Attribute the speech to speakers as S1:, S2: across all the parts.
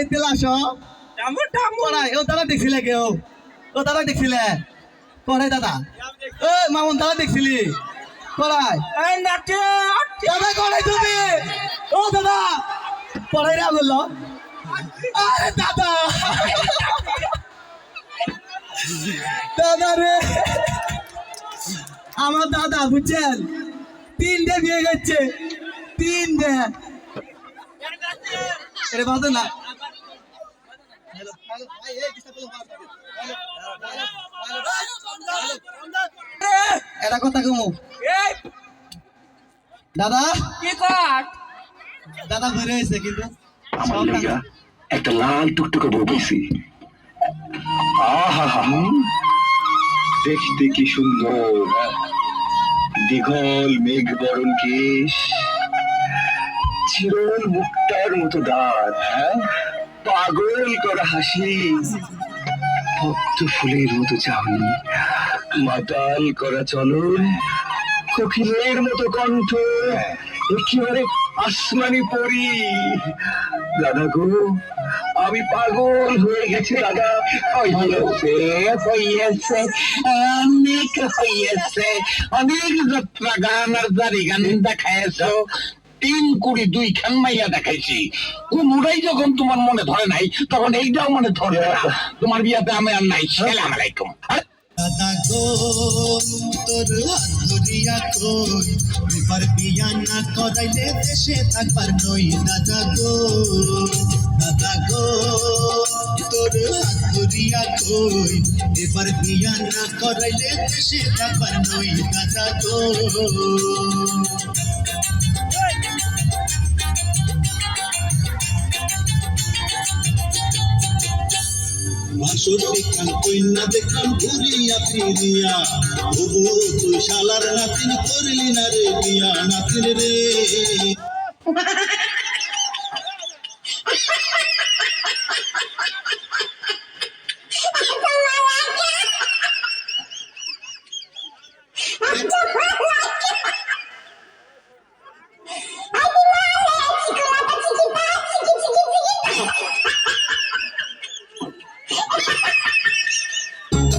S1: এতে লাশ ও দাদা দেখছিলে কেউ? ও দাদা দেখছিলে? দাদা। ও মামুন দাদা দেখছিলি? দাদা তুমি? ও দাদা। করাই রে বলল আরে দাদা। দাদা রে। আমার দাদা বুঝছেন? তিনটে বিয়ে গেছে। তিনটে। কথা কমু। দাদা?
S2: কি
S1: দাদা ঘুরে হয়েছে কিন্তু।
S3: একটা লাল টুকটুকে বউ পেয়েছি আহা দেখতে কি সুন্দর। দীঘল মেঘ বরণ কেশ। চিরল মুক্তার মতো দাঁত হ্যাঁ? পাগল করা হাসি। ভক্ত ফুলের মতো চাহনি, মাতাল করা চলন, কোকিলের মতো কণ্ঠ, একেবারে আসমানি পরি। দাদা গো, আমি পাগল হয়ে গেছি, দাদা। হইয়েছে হইয়েছে, অনেক হইয়েছে। অনেক যাত্রা গান আর জারি গান দেখাইছ। তিন কুড়ি দুই খান মাইয়া দেখাইছি। কোনটাই যখন তোমার মনে ধরে নাই, তখন এইটাও মনে ধরে না। তোমার বিয়াতে আমি আর নাই। সালাম আলাইকুম।
S4: দাদা গো, তোর থাকবার গো, দাদা গো, তোর থাকবার বাসর দেখলাম কইনা দেখলাম ঘুরিয়া ফিরিয়া তবু তুই শালার নাতিন করলি না রে বিয়া নাতিন রে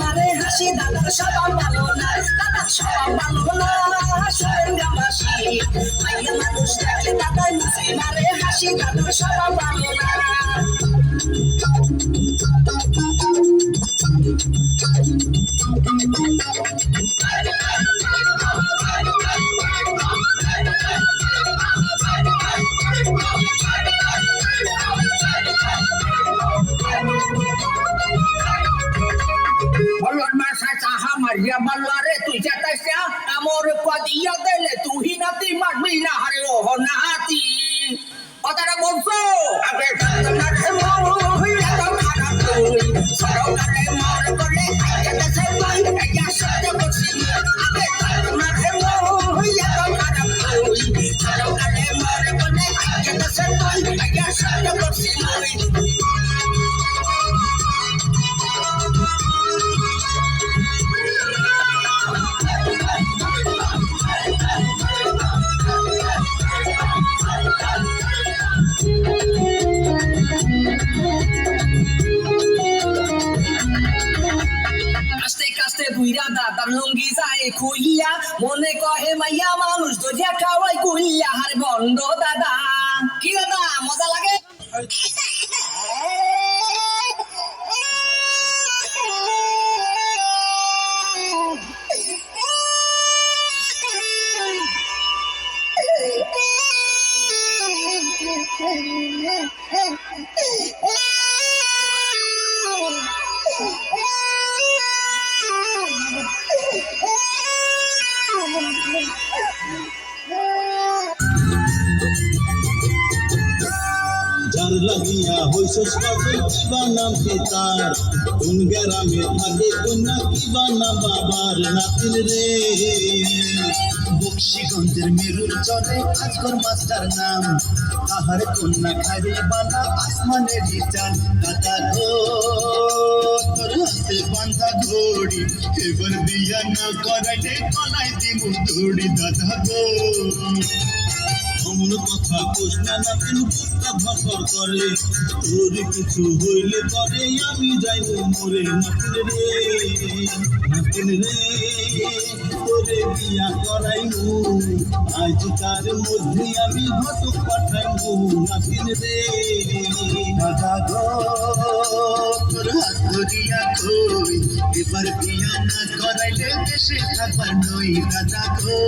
S5: মারে হাসি, দাদার সবার ভালো না, দাদার সবার ভালো না সরেঙ্গামবাসী মাইয়া মানুষ দেখলে দাদাই মুসকি মারে হাসি, দাদার সবার ভালো না।
S6: আমর কদিয়া দেলে তুই নাতি মারবি না হারে ও নাতি
S5: বুইরা দাদার লুঙ্গি যায় খুইয়া মনে কহে মাইয়া, মানুষ দরিয়া খাওয়াই কুইয়া হারে বন্ধ দাদা। কি দাদা, মজা লাগে?
S4: Thank you.
S7: লাগিয়া হইছস কবে কিবা নাম কি তার কোন গ্রামে থাকে কোন কিবা নাম বাবার নাতিন রে। বক্সিগঞ্জের মেরুর চলে আজকর মাস্টার নাম। তাহার কন্যা খাইবে বানা আসমানের চান দাদা গো, তোর বান্ধা ঘড়ি। এবার বিয়া না করাইলে কলাই দিমু দৌড়ি। দাদা গো। অমন কথা কোষ না নাতিন বুকটা ভর করে তোর কিছু হইলে পরে আমি যাইব মরে নাতিন রে নাতিন রে। তোরে বিয়া করাইমু, আজ তার মধ্যে আমি ঘটক পাঠাইমু নাতিন রে। দাদা গো, তোর হাত ধরিয়া কই এবার বিয়া না করাইলে দেশে থাকবার নই দাদা গো।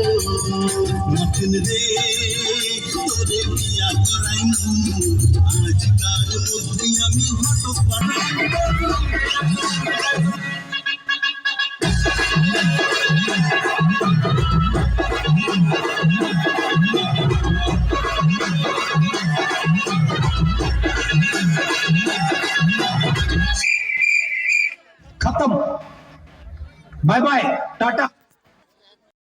S7: নাতিন রে।
S8: खत्म बाय बाय टाटा